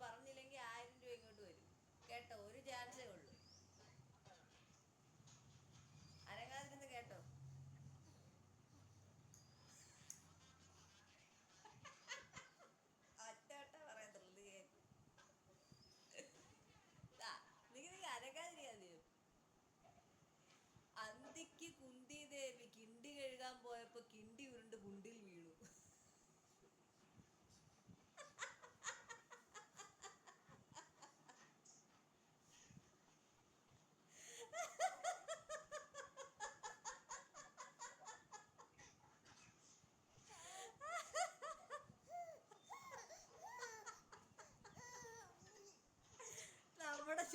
പറഞ്ഞില്ലെങ്കിൽ ആയിരം രൂപ ഇങ്ങോട്ട് വരും. കേട്ടോ? ഒരു ചാൻസേ ഉള്ളൂ. അനങ്ങാതിരുന്ന് കേട്ടോ? ഒറ്റ പറയത്തുള്ളൂ നീ നിങ്ങൾ ദാ, നീ നീ അന്തിക്ക് കുന്തി ദേവി കിണ്ടി കഴുകാൻ പോയപ്പോ കിണ്ടി ഉരുണ്ട് കുണ്ടിൽ വീണു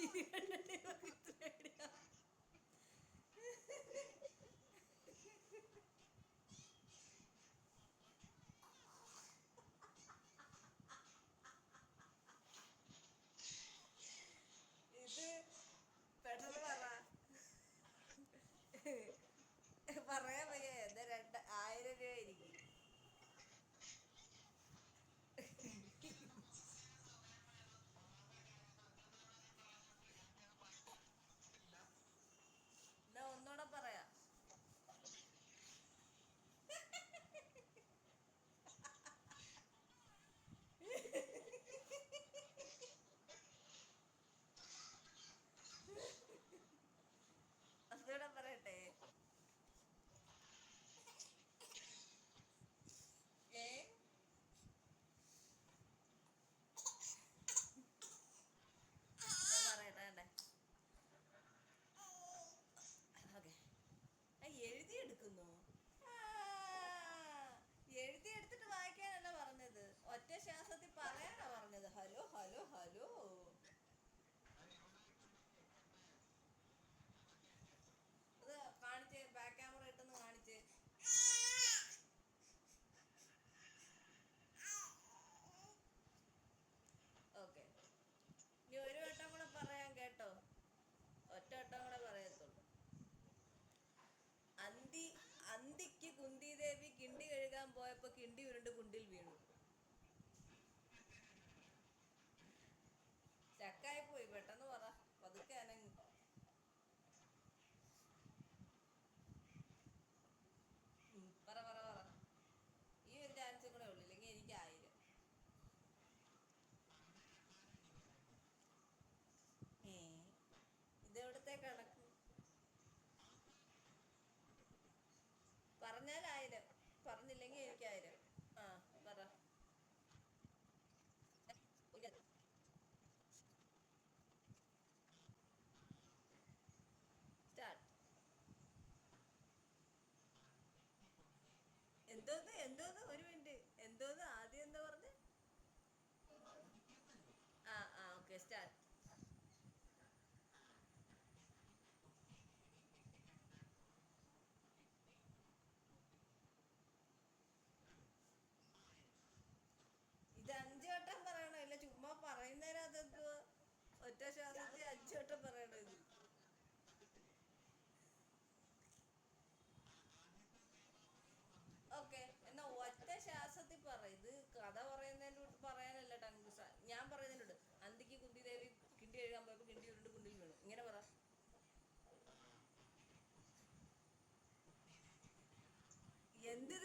see the end of the movie. não. അന്തിക്ക് കുന്തി ദേവി കിണ്ടി കഴുകാൻ പോയപ്പോ കിണ്ടി ഉരുണ്ട് കുണ്ടിൽ വീണു. പറഞ്ഞില്ലെങ്കിൽ എനിക്ക് ആയിരം. ആ പറ. സ്റ്റാർട്ട്. എന്തോന്ന് എന്തോന്ന് ആദ്യം എന്താ പറഞ്ഞ ആ ആ ഓക്കെ സ്റ്റാർട്ട് ഇത് അഞ്ചു വട്ടം പറയണോ ഇല്ല ചുമ്മാ പറയുന്നതിന് ഒറ്റ ശ്വാസത്തിൽ അഞ്ചോട്ടം പറയണത്. ഓക്കെ എന്നാ ഒറ്റ ശ്വാസത്തിൽ പറ ഇത് കഥ പറയുന്നതിന്റെ പറയാനല്ല ടങ്കുസ ഞാൻ പറയുന്നതിന്റെ അന്തിക്ക് കുന്തി ദേവി കിണ്ടി എഴുതാൻ പോയപ്പോൾ കിണ്ടി ഉരുണ്ട് കുണ്ടിൽ വീണു. ഇങ്ങനെ പറ. എന്ത്